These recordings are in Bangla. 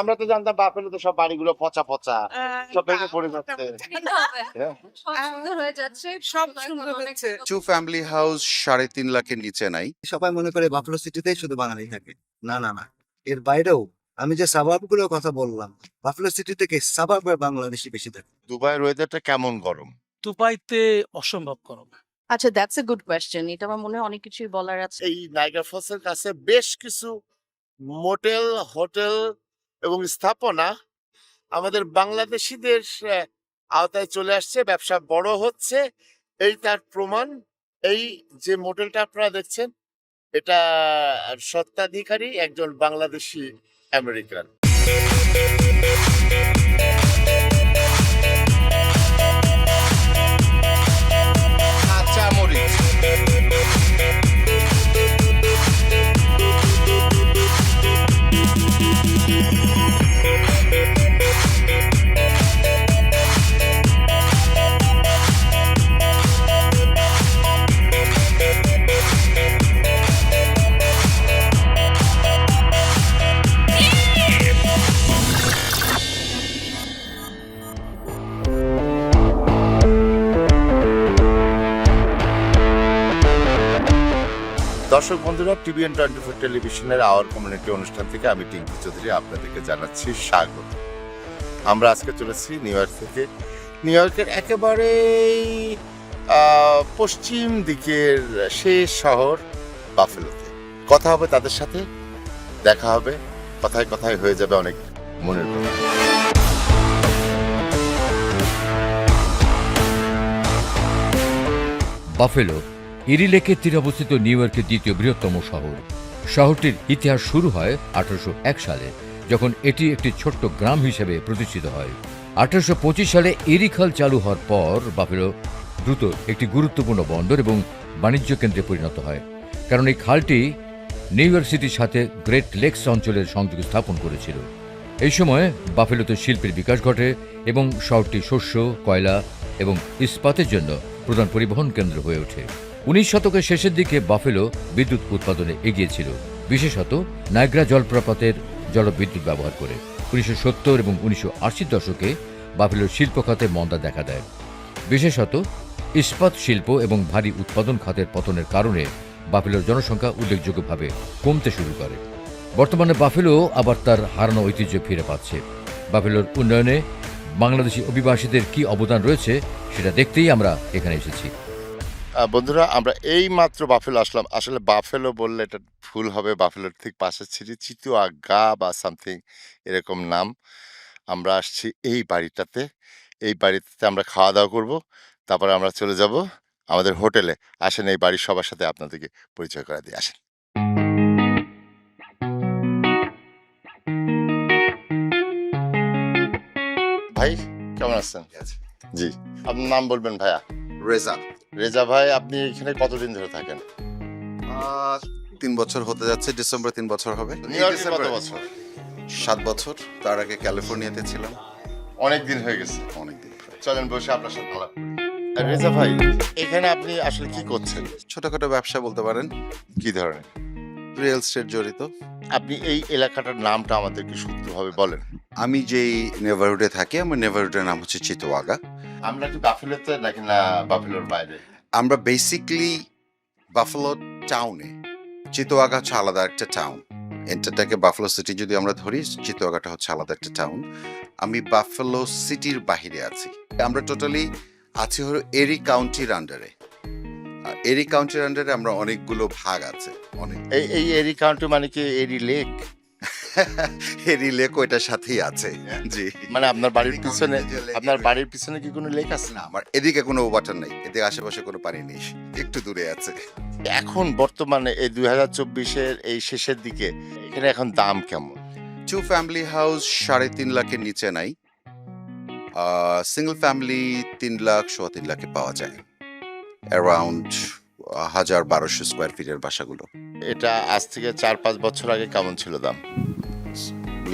আমরা তো জানতাম বাপেলে তো সব বাড়িগুলো পচা পচা সব ভেঙে পড়ে যাচ্ছে। সব সুন্দর যাচ্ছে সব সুন্দর হচ্ছে। টু ফ্যামিলি হাউস সাড়ে তিন লাখের নিচে নাই। সবাই মনে করে বাফলো সিটিতেই শুধু বাঙালি থাকে। না না না। এর বাইরেও আমি যে সাবাবগুলোর কথা বললাম বাফলো সিটি থেকে সাবাবের বাংলাদেশি বেশি থাকে। দুবাইয়ের ওয়েদারটা কেমন গরম? দুবাইতে অসম্ভব গরম। আচ্ছা দ্যাটস এ গুড কোয়েশ্চেন এটা আমার মনে হয় অনেক কিছুই বলার আছে। এই নাইগার ফলসের কাছে বেশ কিছু মোটেল হোটেল এবং স্থাপনা আমাদের বাংলাদেশিদের আওতায় চলে আসছে, ব্যবসা বড় হচ্ছে। এই তার প্রমাণ, এই যে মোটেলটা আপনারা দেখছেন, এটা সত্ত্বাধিকারী একজন বাংলাদেশি আমেরিকান। দর্শক বন্ধুরা TVN twenty four television our community অনুষ্ঠান থেকে আমি টিঙ্কু চৌধুরী আপনাদেরকে জানাচ্ছি স্বাগত। আমরা আজকে চলেছি নিউ ইয়র্ক থেকে। নিউ ইয়র্কের একেবারেই পশ্চিম দিকের শেষ শহর বাফেলোতে। কথা হবে তাদের সাথে, দেখা হবে, কথায় কথায় হয়ে যাবে অনেক মনের কথা। বাফেলো ইরি লেকের তীরে অবস্থিত নিউ ইয়র্কের দ্বিতীয় বৃহত্তম শহর। শহরটির ইতিহাস শুরু হয় আঠারোশো এক সালে, যখন এটি একটি ছোট্ট গ্রাম হিসেবে প্রতিষ্ঠিত হয়। আঠারোশো পঁচিশ সালে এরি খাল চালু হওয়ার পর বাফেলো দ্রুত একটি গুরুত্বপূর্ণ বন্দর এবং বাণিজ্য কেন্দ্রে পরিণত হয়, কারণ এই খালটি নিউ ইয়র্ক সিটির সাথে গ্রেট লেকস অঞ্চলের সংযোগ স্থাপন করেছিল। এই সময় বাফেলোতে শিল্পের বিকাশ ঘটে এবং শহরটি শস্য, কয়লা এবং ইস্পাতের জন্য প্রধান পরিবহন কেন্দ্র হয়ে ওঠে। উনিশ শতকের শেষের দিকে বাফেলো বিদ্যুৎ উৎপাদনে এগিয়েছিল বিশেষত নায়গ্রা জলপ্রপাতের জলবিদ্যুৎ ব্যবহার করে। উনিশশো সত্তর এবং উনিশশো আশির দশকে বাফেলোর শিল্প খাতে মন্দা দেখা দেয়। বিশেষত ইস্পাত শিল্প এবং ভারী উৎপাদন খাতের পতনের কারণে বাফেলোর জনসংখ্যা উল্লেখযোগ্যভাবে কমতে শুরু করে। বর্তমানে বাফেলো আবার তার হারানো ঐতিহ্য ফিরে পাচ্ছে। বাফেলোর উন্নয়নে বাংলাদেশি অভিবাসীদের কি অবদান রয়েছে, সেটা দেখতেই আমরা এখানে এসেছি। বন্ধুরা আমরা এই মাত্র বাফেলো আসলাম। আসলে বাফেলো বললে এটা ভুল হবে। বাফেলোর ঠিক পাশে ছিল চিতুয়া গা বা সামথিং এরকম নাম। আমরা আসছি এই বাড়িটাতে। এই বাড়িতে আমরা খাওয়া দাওয়া করব। তারপরে আমরা চলে যাব আমাদের হোটেলে। আসেন এই বাড়ির সবার সাথে আপনাদেরকে পরিচয় করে দিয়ে আসেন। ভাই কেমন আছেন? জি আপনার নাম বলবেন ভাইয়া? রেজা রেজা ভাই আপনি এখানে কতদিন ধরে থাকেন? তিন বছর হতে যাচ্ছে ডিসেম্বর তিন বছর হবে। নিউ ইয়র্কে কত বছর? সাত বছর তার আগে ক্যালিফোর্নিয়াতে ছিলাম। অনেক দিন হয়ে গেছে। অনেকদিন। প্রায়। চলেন বসে আপনার সাথে আলাপ করি। আর রেজা ভাই এখানে আপনি আসলে কি করছেন? ছোটখাটো ব্যবসা বলতে পারেন। কি ধরনের? রিয়েল স্টেট জড়িত। আপনি এই এলাকাটার নামটা আমাদেরকে সূত্রভাবে বলেন। আমি যেই নেভারহুডে থাকি আমার নেভারহুডের নাম হচ্ছে চিতোয়াগা। আমরা কি বাফেলোতে নাকি না বাফেলোর বাইরে? আমরা বেসিকলি বাফলো টাউনে চিতোয়াগা হচ্ছে আলাদা একটা টাউন এন্টারটাকে বাফলো সিটি যদি আমরা ধরি চিতোয়াগাটা হচ্ছে আলাদা একটা টাউন আমি বাফলো সিটির বাহিরে আছি। আমরা টোটালি আছি হলো এরি কাউন্টির আন্ডারে এরি কাউন্টির আন্ডারে আমরা অনেকগুলো ভাগ আছে। অনেক এই এই এরি কাউন্টি মানে কি এরি লেক লেক ওইটার সাথেই আছে। জি। মানে আপনার বাড়ির পিছনে আপনার বাড়ির পিছনে কি কোনো লেক আছে? না আমার এদিকে কোনো ওয়াটার নেই। এদিকে আশেপাশে কোনো পানি নেই। একটু দূরে আছে। এখন বর্তমানে এই দুই হাজার চব্বিশের এই শেষের দিকে এখানে এখন দাম কেমন? টু ফ্যামিলি হাউস সাড়ে তিন লাখের নিচে নাই। সিঙ্গল ফ্যামিলি তিন লাখ সোয়া তিন লাখে পাওয়া যায়। অ্যারাউন্ড হাজার বারোশো স্কোয়ার ফিটের বাসাগুলো। এটা আজ থেকে চার পাঁচ বছর আগে কেমন ছিল দাম?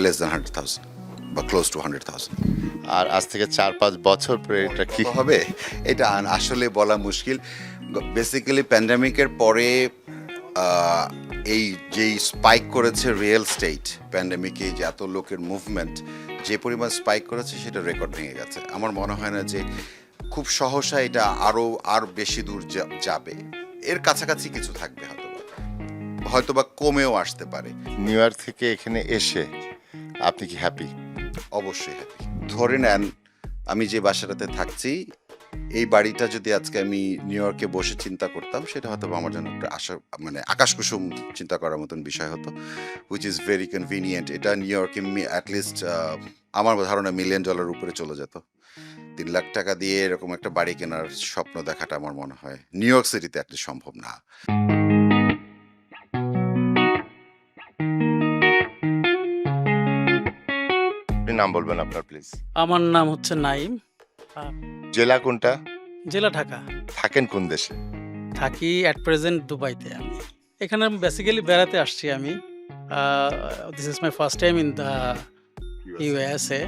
লেস দ্যান হান্ড্রেড থাউজেন্ড বা ক্লোজ টু হান্ড্রেড থাউজেন্ড আর আজ থেকে চার পাঁচ বছর পরে এটা কি? হবে? এটা আসলে বলা মুশকিল। বেসিক্যালি প্যান্ডামিকের পরে এই যেই স্পাইক করেছে রিয়েল স্টেট প্যান্ডেমিকে যে এত লোকের মুভমেন্ট যে পরিমাণ স্পাইক করেছে সেটা রেকর্ড ভেঙে গেছে। আমার মনে হয় না যে খুব সহসা এটা আরও আর বেশি দূর যাবে। এর কাছাকাছি কিছু থাকবে হয়তো হয়তো বা কমেও আসতে পারে। নিউ ইয়র্ক থেকে এখানে এসে আপনি কি হ্যাপি অবশ্যই হ্যাপি ধরে নেন, আমি যে বাসাটাতে থাকছি, এই বাড়িটা যদি আজকে আমি নিউ ইয়র্কে বসে চিন্তা করতাম, সেটা হয়তো আমার জন্য একটা আশা মানে আকাশ কুসুম চিন্তা করার মতন বিষয় হতো হুইচ ইজ ভেরি কনভিনিয়েন্ট এটা নিউ ইয়র্কে অ্যাটলিস্ট আমার ধারণা মিলিয়ন ডলার উপরে চলে যেত। তিন লাখ টাকা দিয়ে এরকম একটা বাড়ি কেনার স্বপ্ন দেখাটা আমার মনে হয়। নিউ ইয়র্ক সিটিতে অ্যাটলিস্ট সম্ভব না। নাম বলবেন আপনার প্লিজ আমার নাম হচ্ছে নাইম। জেলা কোনটা? জেলা ঢাকা। থাকেন কোন দেশে? থাকি অ্যাট প্রেজেন্ট দুবাইতে আমি। এখানে বেসিক্যালি বেড়াতে আসছি আমি। This is my first time in the USA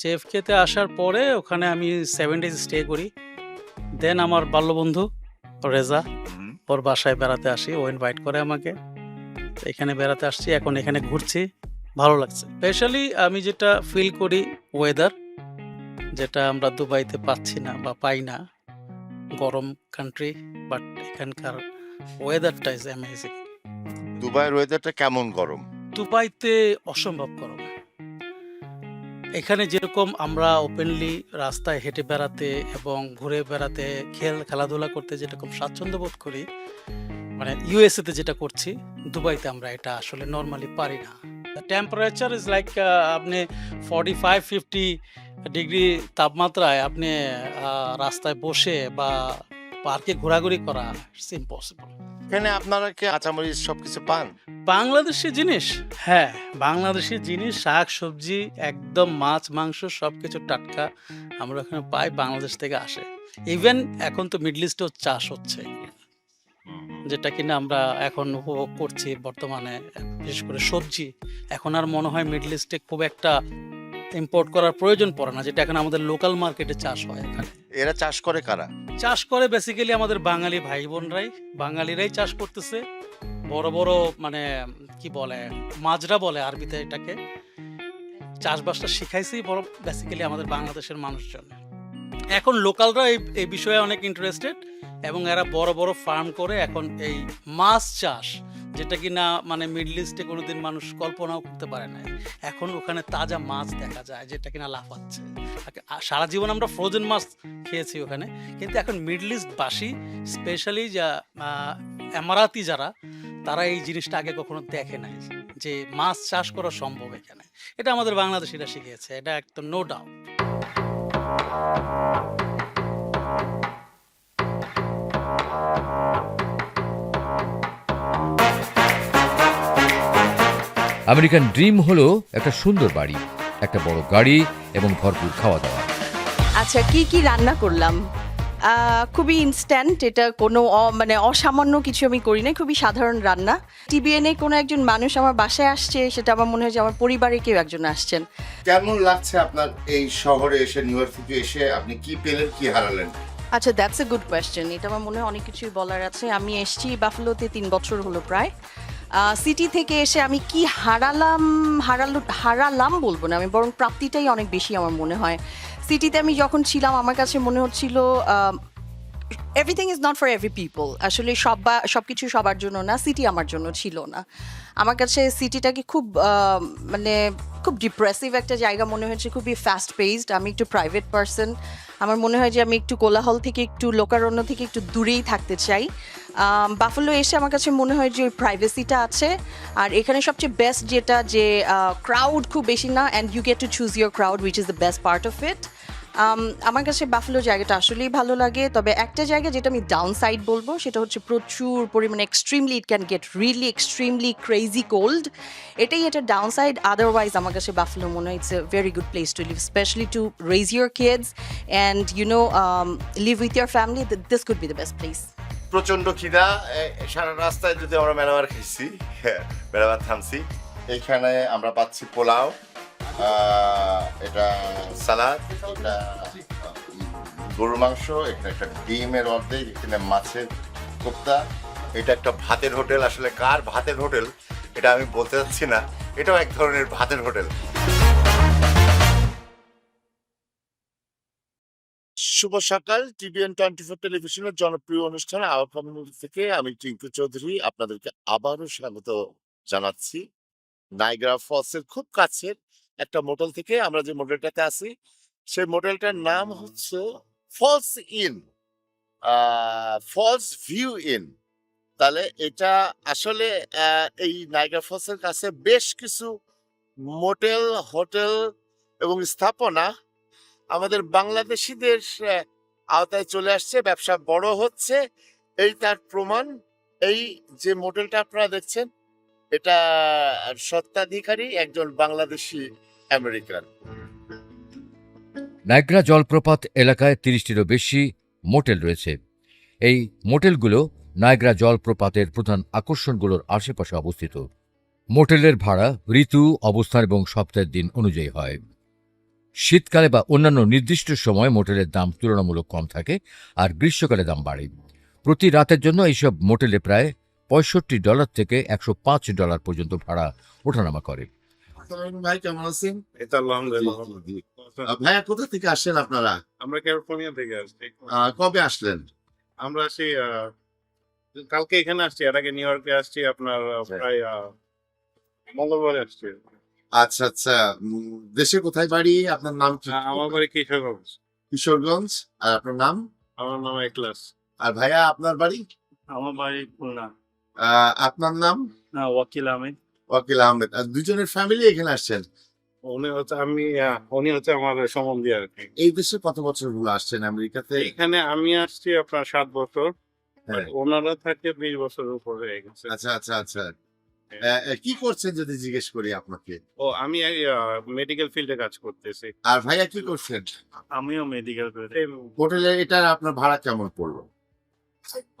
জেএফকেতে আসার পরে ওখানে আমি সেভেন ডেজ স্টে করি। দেন আমার বাল্যবন্ধু রেজা হুম। ওর বাসায় বেড়াতে আসি। ও ইনভাইট করে আমাকে। তো এখানে বেড়াতে আসছি। এখন এখানে ঘুরছি। ভালো লাগছে। স্পেশালি আমি যেটা ফিল করি ওয়েদার যেটা আমরা দুবাইতে পাচ্ছি না বা পাই না গরম কান্ট্রি বাট এখানকার ওয়েদারটা ইজ অ্যামেজিং দুবাইয়ের ওয়েদারটা কেমন গরম? দুবাইতে অসম্ভব গরম। এখানে যেরকম আমরা ওপেনলি রাস্তায় হেঁটে বেড়াতে এবং ঘুরে বেড়াতে খেল খেলাধুলা করতে যেরকম স্বাচ্ছন্দ্য বোধ করি মানে ইউএসএতে যেটা করছি দুবাইতে আমরা এটা আসলে নর্মালি পারি না। টেম্পারেচার ইজ লাইক আপনি ফর্টি ফাইভ ফিফটি ডিগ্রি তাপমাত্রায় আপনি রাস্তায় বসে বা পার্কে ঘোরাঘুরি করা ইটস ইম্পসিবল এখানে আপনারা কি কাঁচামরিচ সবকিছু পান? বাংলাদেশি জিনিস? হ্যাঁ বাংলাদেশি জিনিস শাক সবজি একদম মাছ মাংস সব কিছু টাটকা আমরা ওখানে পাই বাংলাদেশ থেকে আসে। ইভেন এখন তো মিডল ইস্টেও চাষ হচ্ছে। যেটা কিনা আমরা এখন উপভোগ করছি বর্তমানে বিশেষ করে সবজি। এখন আর মনে হয় মিডল ইস্টে খুব একটা ইম্পোর্ট করার প্রয়োজন পড়ে না যেটা এখন আমাদের লোকাল মার্কেটে চাষ হয় এখানে। এরা চাষ করে কারা? চাষ করে বেসিক্যালি আমাদের বাঙালি ভাই বোনরাই বাঙালিরাই চাষ করতেছে। বড় বড় মানে কি বলে মাজরা বলে আরবিতে এটাকে। চাষবাসটা শিখাইছি বড় বেসিক্যালি আমাদের বাংলাদেশের মানুষজন। এখন লোকালরা এই এই বিষয়ে অনেক ইন্টারেস্টেড এবং এরা বড় বড় ফার্ম করে এখন এই মাছ চাষ, যেটা কিনা মানে মিডল ইস্টে কোনোদিন মানুষ কল্পনাও করতে পারে না এখন ওখানে তাজা মাছ দেখা যায়, যেটা কিনা লাফাচ্ছে। সারা জীবন আমরা ফ্রোজেন মাছ খেয়েছি ওখানে, কিন্তু এখন মিডল ইস্টবাসী স্পেশালি যা এমারাতি যারা, তারা এই জিনিসটা আগে কখনো দেখে নাই, যে মাছ চাষ করা সম্ভব এখানে। এটা আমাদের বাংলাদেশিরা শিখিয়েছে, এটা একদম নো ডাউট আমেরিকান ড্রিম হলো একটা সুন্দর বাড়ি একটা বড় গাড়ি এবং ভরপুর খাওয়া দাওয়া আচ্ছা কি কি রান্না করলাম? খুবই ইনস্ট্যান্ট এটা কোনো অ- মানে অসামান্য কিছু আমি করি না খুবই সাধারণ রান্না। টিবিএনে কোনো একজন মানুষ আমার বাসায় আসছে সেটা আমার মনে হয় যে আমার পরিবারে কেউ একজন আসছেন। কেমন লাগছে আপনার এই শহরে এসে নিউ ইয়র্ক থেকে এসে আপনি কি পেলেন কি হারালেন? আচ্ছা দ্যাটস এ গুড কোয়েশ্চেন এটা আমার মনে হয় অনেক কিছুই বলার আছে। আমি এসেছি বাফলোতে তিন বছর হলো প্রায়। সিটি থেকে এসে আমি কি হারালাম, হারালো, হারালাম বলব না। আমি বরং প্রাপ্তিটাই অনেক বেশি আমার মনে হয়। সিটিতে আমি যখন ছিলাম, আমার কাছে মনে হচ্ছিল everything is not for every people আসলে সব সব কিছু সবার জন্য না সিটি আমার জন্য ছিল না। আমার কাছে সিটিটাকে খুব মানে খুব ডিপ্রেসিভ একটা জায়গা মনে হয়েছে, খুবই ফাস্ট পেসড আমি একটু প্রাইভেট পার্সন আমার মনে হয় যে আমি একটু কোলাহল থেকে, একটু লোকারণ্য থেকে একটু দূরেই থাকতে চাই। বাফলো এসে আমার কাছে মনে হয় যে ওই প্রাইভেসিটা আছে। আর এখানে সবচেয়ে বেস্ট যেটা যে ক্রাউড খুব বেশি না and you get to choose your crowd which is the best part of it আমার কাছে বাফলো জায়গাটা আসলেই ভালো লাগে। তবে একটা জায়গা যেটা আমি ডাউন সাইড বলব, সেটা হচ্ছে প্রচুর পরিমাণে extremely it can get really extremely crazy cold এটাই এটা ডাউন সাইড আদারওয়াইজ আমার কাছে বাফলো মনে হয় it's a very good place to live specially to raise your kids and you know live with your family this could be the best place প্রচণ্ড খিদা সারা রাস্তায় যদি আমরা মেলাবার খাইছি মেলাবার থামছি, এখানে আমরা পাচ্ছি পোলাও। এটা সালাদ, এটা গরুর মাংস এখানে একটা ডিমের অর্ধেক, এখানে মাছের কোপ্তা। এটা একটা ভাতের হোটেল। আসলে কার ভাতের হোটেল? এটা আমি বলতে চাচ্ছি না। এটাও এক ধরনের ভাতের হোটেল। শুভ সকাল। টিভিএন টোয়েন্টি ফোর টেলিভিশনের জনপ্রিয় অনুষ্ঠান আওয়ার থেকে আমি টিঙ্কু চৌধুরী আপনাদেরকে আবারও স্বাগত জানাচ্ছি। নাইগ্রা ফলসের খুব কাছের একটা মোটেল থেকে আমরা যে মোটেলটাতে আছি, সেই মোটেলটার নাম হচ্ছে Falls Inn Falls View Inn তাহলে এটা আসলে এই নাইগ্রা ফলসের কাছে বেশ কিছু মোটেল হোটেল এবং স্থাপনা আমাদের বাংলাদেশিদের আওতায় চলে আসছে, ব্যবসা বড় হচ্ছে। এই তার প্রমাণ, এই যে মোটেলটা আপনারা দেখছেন, এটা সত্ত্বাধিকারী একজন বাংলাদেশি আমেরিকান। নায়গ্রা জলপ্রপাত এলাকায় তিরিশটিরও বেশি মোটেল রয়েছে। এই মোটেলগুলো নায়গ্রা জলপ্রপাতের প্রধান আকর্ষণগুলোর আশেপাশে অবস্থিত। মোটেলের ভাড়া ঋতু, অবস্থান এবং সপ্তাহের দিন অনুযায়ী হয়। শীতকালে বা অন্যান্য নির্দিষ্ট সময় মোটেলের দাম তুলনামূলক কম থাকে আর গ্রীষ্মকালে দাম বাড়ে। প্রতি রাতের জন্য এইসব মোটেলে প্রায় পঁয়ষট্টি ডলার থেকে একশো পাঁচ ডলার পর্যন্ত ভাড়া ওঠানামা করে। ভাই কেমন আছেন? এটা আলহামদুলিল্লাহ আহ, ভাইয়া কোথা থেকে আসছেন আপনারা? আমরা ক্যালিফোর্নিয়া থেকে আসছি। কবে আসলেন? আমরা আসি কালকে এখানে আসছি এর আগে নিউ ইয়র্কে আসছি আপনার প্রায় আহ, মঙ্গলবারে আসছি। আচ্ছা আচ্ছা দেশে কোথায় বাড়ি? আপনার নাম কি? আমার বাড়ি কিশোরগঞ্জ। কিশোরগঞ্জ আর আপনার নাম? আমার নাম একলাস আর ভাইয়া আপনার বাড়ি? আমার বাড়ি খুলনা। আহ, আপনার নাম? ওয়াকিল আহমেদ। ওয়াকিল আহমেদ। আর দুজনের ফ্যামিলি এখানে আসছেন? উনি হচ্ছে আমি উনি হচ্ছে আমার সম্বন্ধী আর কি। এই দেশে কত বছর হলো আসছেন আমেরিকাতে? এখানে আমি আসছি আপনার সাত বছর। হ্যাঁ। ওনারা থাকে বিশ বছরের উপর হয়ে আচ্ছা আচ্ছা আচ্ছা। আহ, কি করছেন যদি জিজ্ঞেস করি আপনাকে? ও আমি মেডিকেল ফিল্ডে কাজ করতেছি। আর ভাইয়া কি করছেন? আমিও মেডিকেল হোটেলে এটা আপনার ভাড়া কেমন পড়ল?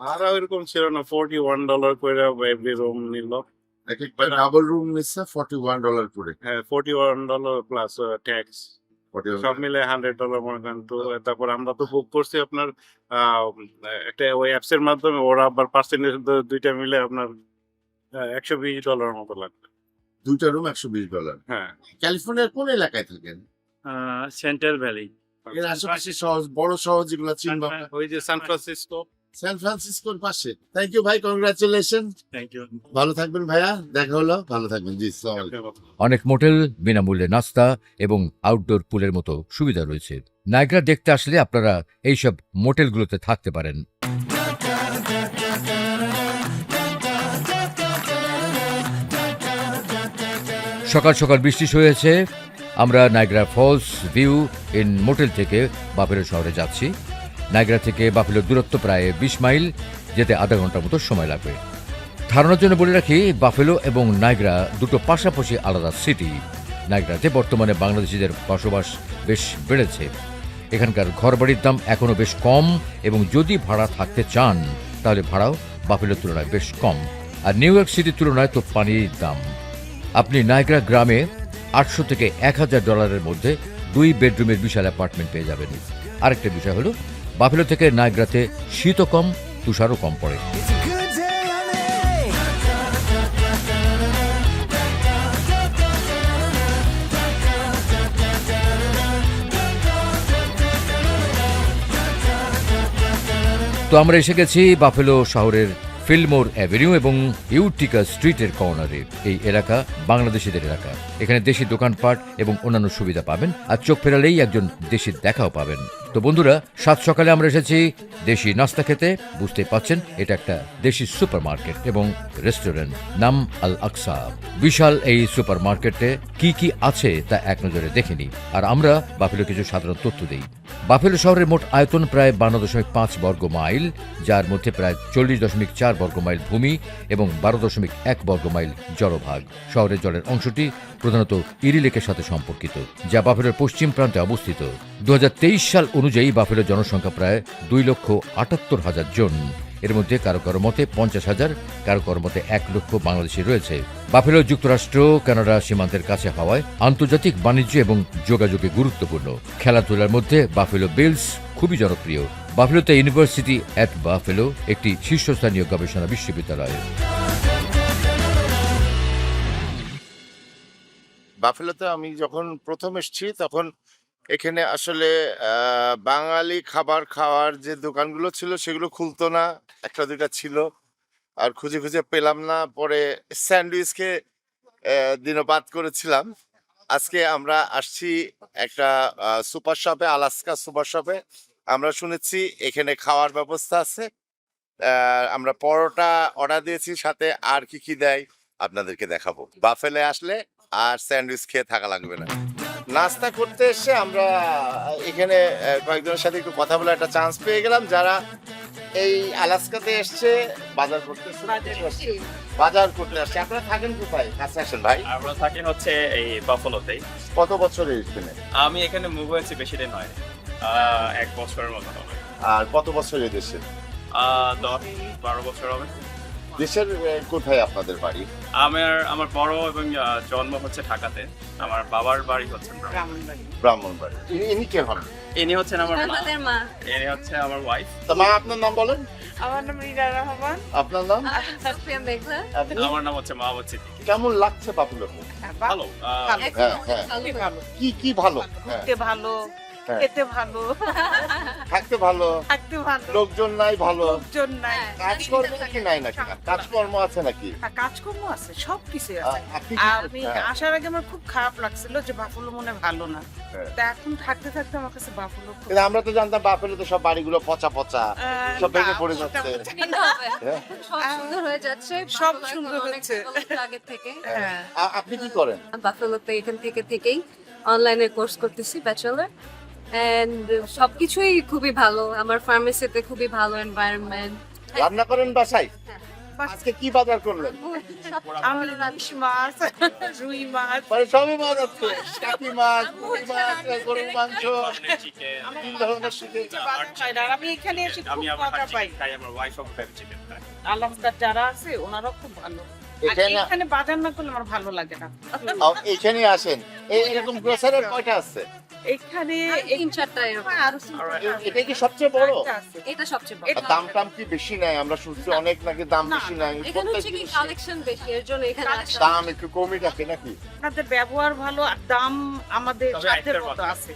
ভাড়া ওইরকম ছিল না ফোরটি ওয়ান ডলার করে এভরি রুম নিল। এক একটা ডাবল রুম নিচ্ছে ফর্টি ওয়ান ডলার করে। হ্যাঁ forty one dollar plus tax 41 সব মিলে হান্ড্রেড ডলার মনে করেন তো তারপর আমরা তো বুক করছি আপনার আহ, একটা ওই অ্যাপস এর মাধ্যমে ওরা আবার পার্সেন্টেজ দুইটা মিলে আপনার একশো বিশ ডলার মতো লাগবে। দুইটা রুম একশো বিশ ডলার হ্যাঁ। ক্যালিফোর্নিয়ার কোন এলাকায় থাকেন? সেন্ট্রাল ভ্যালি এর আশেপাশে শহর বড় শহর যেগুলো ওই যে সান ফ্রান্সিসকো সান ফ্রান্সিসকোর পাশে। থ্যাংক ইউ ভাই কংগ্রাচুলেশন থ্যাংক ইউ ভালো থাকবেন ভাইয়া। দেখা হলো। ভালো থাকবেন। জি অনেক মোটেল বিনামূল্যে নাস্তা এবং আউটডোর পুলের মতো সুবিধা রয়েছে। নায়গ্রা দেখতে আসলে আপনারা এইসব মোটেলগুলোতে থাকতে পারেন। সকাল সকাল বৃষ্টি হয়েছে আমরা Niagara Falls View Inn motel থেকে বাফেলো শহরে যাচ্ছি। নাইগ্রা থেকে বাফেলোর দূরত্ব প্রায় বিশ মাইল যেতে আধা ঘণ্টার মতো সময় লাগবে। ধারণার জন্য বলে রাখি, বাফেলো এবং নাইগ্রা দুটো পাশাপাশি আলাদা সিটি। নাইগ্রাতে বর্তমানে বাংলাদেশিদের বসবাস বেশ বেড়েছে। এখানকার ঘরবাড়ির দাম এখনও বেশ কম এবং যদি ভাড়া থাকতে চান, তাহলে ভাড়াও বাফেলোর তুলনায় বেশ কম। আর নিউ ইয়র্ক সিটির তুলনায় তো পানির দাম। আপনি নাইগ্রা গ্রামে আটশো থেকে এক হাজার ডলারের মধ্যে দুই বেডরুমের বিশাল অ্যাপার্টমেন্ট পেয়ে যাবেন। আরেকটা বিষয় হলো বাফেলো থেকে নাইগ্রাতে শীতও কম, তুষারও কম পড়ে। তো আমরা এসে গেছি বাফেলো শহরের ফিলমোর অ্যাভিনিউ এবং ইউটিকা স্ট্রিটের কর্নারে। এই এলাকা বাংলাদেশিদের এলাকা। এখানে দেশি দোকানপাট এবং অন্যান্য সুবিধা পাবেন, আর চোখ ফেরালেই একজন দেশির দেখাও পাবেন। তো বন্ধুরা, সাত সকালে আমরা এসেছি দেশি নাস্তা খেতে। বুঝতে পাচ্ছেন, এটা একটা দেশি সুপার মার্কেট এবং রেস্টুরেন্ট নাম আল আকসা। বিশাল এই সুপার মার্কেটে কি কি আছে তা এক নজরে দেখে নিই। আর আমরা বাফেলো কিছু সাধারণ তথ্য দেই। বাফেলো শহরের মোট আয়তন প্রায় বান্ন দশমিক পাঁচ বর্গ মাইল, যার মধ্যে প্রায় চল্লিশ দশমিক চার বর্গ মাইল ভূমি এবং বারো দশমিক এক বর্গ মাইল জলভাগ। শহরের জলের অংশটি প্রধানত ইরি লেকের সাথে সম্পর্কিত, যা বাফেলোর পশ্চিম প্রান্তে অবস্থিত। দু হাজার তেইশ সাল অনুযায়ী বাফেলোর জনসংখ্যা প্রায় দুই লক্ষ আটাত্তর হাজার জন। এর মধ্যে কারও কারও মতে পঞ্চাশ হাজার, কারও কারও মতে এক লক্ষ বাংলাদেশি রয়েছে। বাফেলো যুক্তরাষ্ট্র, কানাডা সীমান্তের কাছে হওয়ায় আন্তর্জাতিক বাণিজ্য এবং যোগাযোগে গুরুত্বপূর্ণ। খেলাধুলার মধ্যে বাফেলো বিলস খুবই জনপ্রিয়। বাফেলোতে ইউনিভার্সিটি অ্যাট বাফেলো একটি শীর্ষস্থানীয় গবেষণা বিশ্ববিদ্যালয়। বাফেলোতে আমি যখন প্রথম এসেছি, তখন এখানে আসলে বাঙালি খাবার খাওয়ার যে দোকানগুলো ছিল সেগুলো খুলতো না, একটা দুইটা ছিল। আর খুঁজে খুঁজে পেলাম না, পরে স্যান্ডউইচকে দিনপাত করেছিলাম। আজকে আমরা আসছি একটা সুপার শপে, আলাস্কা সুপার শপে। আমরা শুনেছি এখানে খাওয়ার ব্যবস্থা আছে। আমরা পরোটা অর্ডার দিয়েছি, সাথে আর কি কি দেয় আপনাদেরকে দেখাবো। বাফেলে আসলে আর স্যান্ডউইচ খেয়ে থাকা লাগবে না। নাস্তা করতে এসে আমরা এখানে কয়েকজনের সাথে একটু কথা বলার একটা চান্স পেয়ে গেলাম যারা এই আলাস্কাতে এসছে বাজার করতে বাজার করতে আসছে। আপনারা থাকেন কোথায়? কাছে আসেন ভাই। আমরা থাকি হচ্ছে এই বাফলোতেই কত বছর এখানে? আমি এখানে মুভ হয়েছি বেশি দিন নয় এক বছরের মতো হবে। আর কত বছর এই দেশে দশ বারো বছর হবে। দেশের কোথায় আপনাদের বাড়ি? আমার আমার বড় এবং জন্ম হচ্ছে ঢাকাতে। আমার বাবার বাড়ি হচ্ছে ব্রাহ্মণবাড়ি। ব্রাহ্মণ বাড়ি ইনি- কে হন? ইনি হচ্ছেন আমার মা। ইনি হচ্ছে আমার ওয়াইফ তা মা আপনার নাম বলেন? আমার নাম রিনা রহমান। আপনার নাম? আমার নাম হচ্ছে মাহমুদ সিদ্দিকী কেমন লাগছে ভালো। হ্যাঁ হ্যাঁ। কি কি ভালো? হ্যাঁ। ঘুরতে ভালো। খেতে ভালো। থাকতে ভালো। থাকতে ভালো। লোকজন নাই ভালো। লোকজন নাই। কাজকর্ম নাকি নাই নাকি? কাজকর্ম আছে নাকি? কাজকর্ম আছে সব কিছু আছে। কি? আমি হ্যাঁ, আসার আগে আমার খুব খারাপ লাগছিল যে বাফুলো মনে ভালো না। হ্যাঁ। তা এখন থাকতে থাকতে আমার কাছে বাফুলো আমরা তো জানতাম বাপেলে তো সব বাড়িগুলো পচা পচা সব ভেঙে পড়ে যাচ্ছে। হ্যাঁ। সব সুন্দর হয়ে যাচ্ছে সব সুন্দর অনেক হচ্ছে। আগের থেকে। হ্যাঁ। আপনি কি করেন? বাফেলোতে এখান থেকে থেকেই অনলাইনে কোর্স করতেছি ব্যাচেলার এন্ড সবকিছুই খুবই ভালো। আমার ফার্মেসিতে খুবই ভালো এনভায়রনমেন্ট রান্না করেন বাসায়? হ্যাঁ। আজকে কি বাজার করলেন? আমি ইলিশ মাছ রুই মাছ। মানে সবই মাছ আছে কাকি মাছ পুঁটি মাছ গরুর মাংস। চিকেন তিন ধরনের শিখে বাজার না। আমি এখানে এসে খুব মজা পাই। চিকেন খাই আমার ওয়াইফ অফ চিকেন আলামদার যারা আছে ওনারা খুব ভালো। এখানে এখানে বাজার না করলে আমার ভালো লাগে না। এখানে আসেন। এই এরকম গ্রোসারের কয়টা আছে? এখানে তিন চারটা। এরকম এটা কি সবচেয়ে বড়? এটা সবচেয়ে বড়। দাম টাম কি বেশি নাই আমরা শুনছি অনেক নাকি দাম বেশি নাই এখানে হচ্ছে কি কালেকশন বেশি এর জন্য এখানে দাম একটু কমই রাখে নাকি? আপনাদের ব্যবহার ভালো আর দাম আমাদের মতো আছে।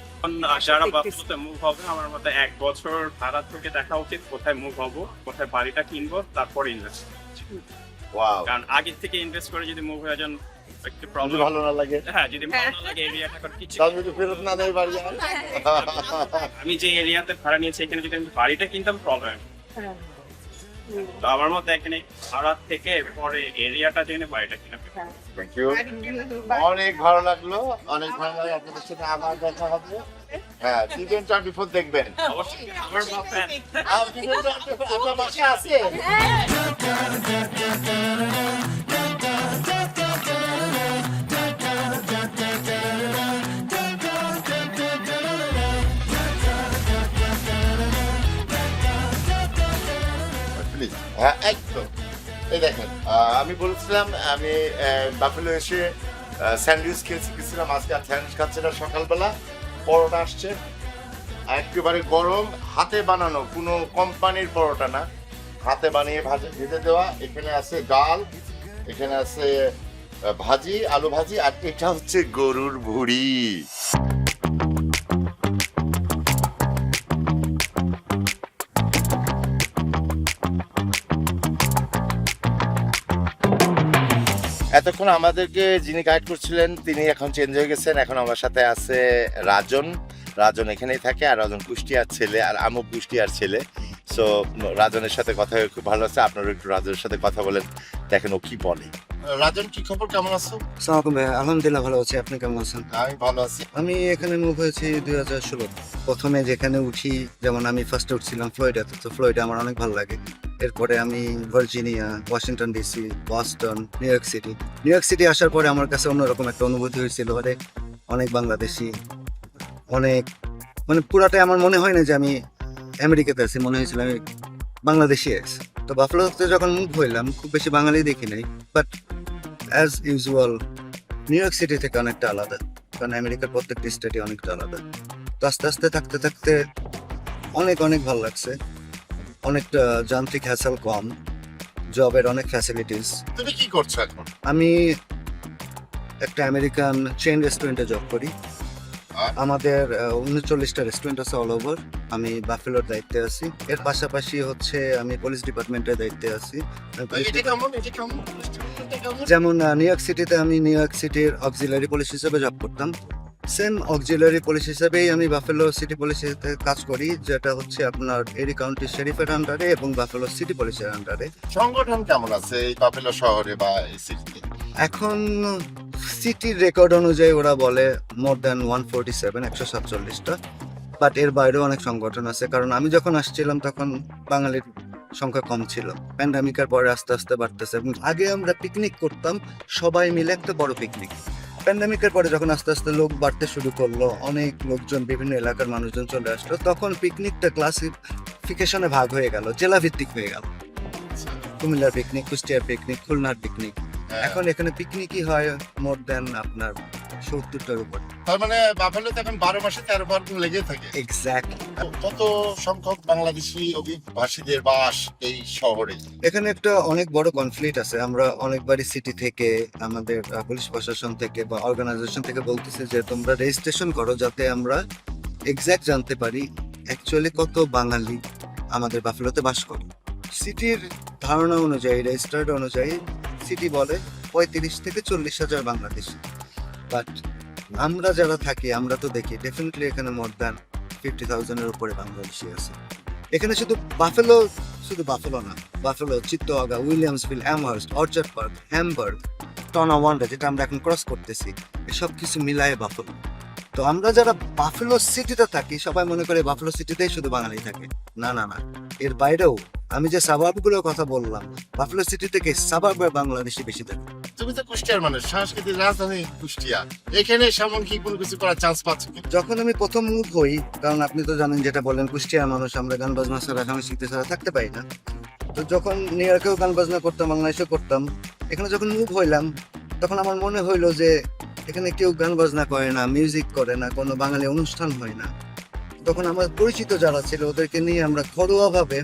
যারা। বাফলোতে মুভ হবে আমার মতে এক বছর ভাড়া থেকে দেখা উচিত কোথায় মুভ হব কোথায় বাড়িটা কিনবো তারপর ইনভেস্ট ওয়াও কারণ আগের থেকে ইনভেস্ট করে যদি মুভ হয়ে যান একটু প্রবলেম ভালো না লাগে। হ্যাঁ যদি ভালো না লাগে এরিয়াটা করে কিছু তাহলে যদি ফেরত না দেয় বাড়ি আমি যে এরিয়াতে ভাড়া নিয়েছি এখানে যদি আমি বাড়িটা কিনতাম প্রবলেম তো আমার মতে এখানে ভাড়া থেকে পরে এরিয়াটা জেনে বাড়িটা কিনা Thank you. অনেক ভালো লাগল অনেক ভালো লাগে আপনাদের সাথে আবার দেখা হবে। হ্যাঁ টিভেন টোয়েন্টি ফোর দেখবেন। অবশ্যই আমার আপনার বাসায় আছে? একদম। এই দেখেন আমি বলছিলাম, আমি বাফেলো এসে স্যান্ডউইচ খেয়েছি, গেছিলাম আজকে, আর স্যান্ডউইচ খাচ্ছে না সকালবেলা, পরোটা আসছে। একেবারে গরম, হাতে বানানো, কোনো কোম্পানির পরোটা না। হাতে বানিয়ে ভাজে, ভেজে দেওয়া, এখানে আছে ডাল, এখানে আছে ভাজি, আলু ভাজি, আর এটা হচ্ছে গরুর ভুড়ি। এতক্ষণ আমাদেরকে যিনি গাইড করছিলেন, তিনি এখন চেঞ্জ হয়ে গেছেন। এখন আমার সাথে আছে রাজন। রাজন এখানেই থাকে আর রাজন কুষ্টিয়ার ছেলে আর আমু কুষ্টিয়ার ছেলে। সো রাজনের সাথে কথা খুব ভালো আছে। আপনারা একটু রাজনের সাথে কথা বলেন, দেখেন ও কি বলে। রাজন কি খবর? কেমন আছো? ভাই। আলহামদুলিল্লাহ ভালো আছি। আপনি কেমন আছেন? আমি ভালো আছি। আমি এখানে মুভ হয়েছি দুই হাজার ষোলো। প্রথমে যেখানে উঠি যেমন আমি ফার্স্টে উঠছিলাম ফ্লোরিডাতে। তো ফ্লোরিডা আমার অনেক ভালো লাগে। এরপরে আমি Virginia Washington DC Boston New York City. New York City আসার পরে আমার কাছে অন্যরকম একটা অনুভূতি হয়েছিল। মানে অনেক বাংলাদেশি অনেক মানে পুরাটাই আমার মনে হয় না যে আমি আমেরিকাতে আছি। মনে হয়েছিল আমি বাংলাদেশি আছি। তো বাফলোতে যখন মুভ হইলাম খুব বেশি বাঙালি দেখি নাই। But as usual New York City থেকে অনেকটা আলাদা কারণ আমেরিকার প্রত্যেকটি স্টেটই অনেকটা আলাদা। তো আস্তে আস্তে থাকতে থাকতে অনেক অনেক ভালো লাগছে। অনেকটা যান্ত্রিক হ্যাসেল কম জবের অনেক ফ্যাসিলিটিস তুমি কি করছ এখন? আমি একটা আমেরিকান চেন রেস্টুরেন্টে জব করি? আমাদের উনচল্লিশটা রেস্টুরেন্ট আছে অল ওভার আমি বাফেলোর দায়িত্বে আছি। এর পাশাপাশি হচ্ছে আমি পুলিশ ডিপার্টমেন্টের দায়িত্বে আছি? যেমন নিউ ইয়র্ক সিটিতে আমি নিউ ইয়র্ক সিটির অক্সিলারি পুলিশ হিসেবে জব করতাম। সেম অক্সিলারি পুলিশ হিসেবেই আমি বাফেলো সিটি পুলিশে কাজ করি যেটা হচ্ছে আপনার এরি কাউন্টি শেরিফের আন্ডারে এবং বাফেলো সিটি পুলিশের আন্ডারে সংগঠন কেমন আছে এই বাফেলো শহরে বা এই সিটিতে এখন সিটির রেকর্ড অনুযায়ী ওরা বলে more than one forty seven একশো সাতচল্লিশটা। বাট এর বাইরেও অনেক সংগঠন আছে। কারণ আমি যখন আসছিলাম, তখন বাঙালির সংখ্যা কম ছিল। প্যান্ডামিকের পরে আস্তে আস্তে বাড়তেছে। এবং আগে আমরা পিকনিক করতাম, সবাই মিলে একটা বড় পিকনিক প্যান্ডামিকের পরে যখন আস্তে আস্তে লোক বাড়তে শুরু করল, অনেক লোকজন, বিভিন্ন এলাকার মানুষজন চলে আসলো, তখন পিকনিকটা ক্লাসিফিকেশনে ভাগ হয়ে গেল, জেলা ভিত্তিক হয়ে গেল। কুমিল্লার পিকনিক কুষ্টিয়ার পিকনিক খুলনার পিকনিক। এখন এখানে পিকনিকই হয় মোর দেন আপনার সত্তরটার উপর। তার মানে বাফেলোতে এখন বারো মাসে তেরো পার্বণ লেগে থাকে। এক্স্যাক্ট কত সংখ্যক বাংলাদেশি অভিবাসীদের বাস এই শহরে? এখানে একটা অনেক বড় কনফ্লিক্ট আছে। আমরা অনেকবারই সিটি থেকে আমাদের পুলিশ প্রশাসন থেকে বা অর্গানাইজেশন থেকে বলতেছে যে তোমরা রেজিস্ট্রেশন করো যাতে আমরা এক্স্যাক্ট জানতে পারি অ্যাকচুয়ালি কত বাঙালি আমাদের বাফেলোতে বাস করে। সিটির ধারণা অনুযায়ী রেজিস্টার্ড অনুযায়ী সিটি বলে পঁয়ত্রিশ থেকে চল্লিশ হাজার বাংলাদেশি। বাট আমরা যারা থাকি, আমরা তো দেখি ডেফিনেটলি এখানে মোর দ্যান ফিফটি থাউজেন্ডের উপরে বাংলাদেশি আছে। এখানে শুধু বাফেলো শুধু বাফেলো না Buffalo Cheektowaga Williamsville Amherst Orchard Park Hamburg Tonawanda যেটা আমরা এখন ক্রস করতেছি, এসব কিছু মিলায়ে বাফেলো তো আমরা যারা বাফেলো সিটিতে থাকি, সবাই মনে করে বাফেলো সিটিতেই শুধু বাঙালি থাকে। না না না। এর বাইরেও আমি যে সাবাবগুলোর কথা বললাম বাফেলো সিটি থেকে সাবাবের বাংলাদেশি বেশি থাকে তুমি তো কুষ্টিয়ার মানুষ সাংস্কৃতিক রাজধানী কুষ্টিয়া। এখানে সেমন কি কোনো কিছু করার চান্স পাচ্ছ যখন আমি প্রথম মুভ হই কারণ আপনি তো জানেন যেটা বলেন কুষ্টিয়ার মানুষ আমরা গান বাজনা ছাড়া সাংস্কৃতিক ছাড়া থাকতে পারি না। তো যখন নিউ ইয়র্কেও গান বাজনা করতাম বাংলাদেশেও করতাম এখানে যখন মুভ হইলাম তখন আমার মনে হইল যে এখানে কেউ গান বাজনা করে না মিউজিক করে না কোনো বাঙালি অনুষ্ঠান হয় না। তখন আমার পরিচিত যারা ছিল, ওদেরকে নিয়ে আমরা ঘরোয়াভাবে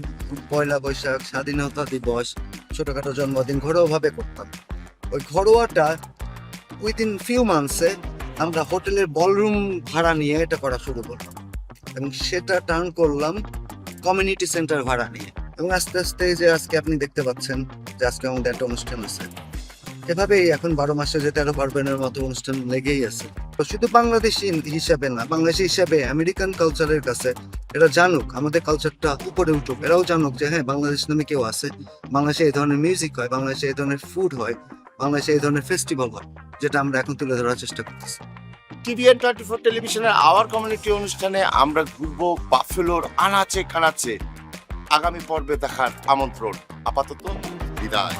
পয়লা বৈশাখ, স্বাধীনতা দিবস, ছোটখাটো জন্মদিন ঘরোয়াভাবে করতাম। ওই ঘরোয়াটা উইদিন ফিউ মান্থসে আমরা হোটেলের বলরুম ভাড়া নিয়ে এটা করা শুরু করলাম এবং সেটা টার্ন করলাম কমিউনিটি সেন্টার ভাড়া নিয়ে। এবং আস্তে আস্তে যে আজকে আপনি দেখতে পাচ্ছেন যে আজকে আমাদের একটা অনুষ্ঠান আছে। এভাবেই এখন বারো মাসে যে তেরো পার্বণের মতো অনুষ্ঠান লেগেই আছে। তো শুধু বাংলাদেশি হিসাবে না, বাংলাদেশি হিসাবে আমেরিকান কালচারের কাছে এরা জানুক, আমাদের কালচারটা উপরে উঠুক, এরাও জানুক যে হ্যাঁ বাংলাদেশ নামে কেউ আছে, বাংলাদেশে এই ধরনের মিউজিক হয়, বাংলাদেশে এই ধরনের ফুড হয়, বাংলাদেশে এই ধরনের ফেস্টিভ্যাল হয়, যেটা আমরা এখন তুলে ধরার চেষ্টা করতেছি। টিভিএন টোয়েন্টি ফোর টেলিভিশনের আওয়ার কমিউনিটি অনুষ্ঠানে আমরা ঘুরবো বাফেলোর আনাচে কানাচে আগামী পর্বে দেখার আমন্ত্রণ। আপাতত বিদায়।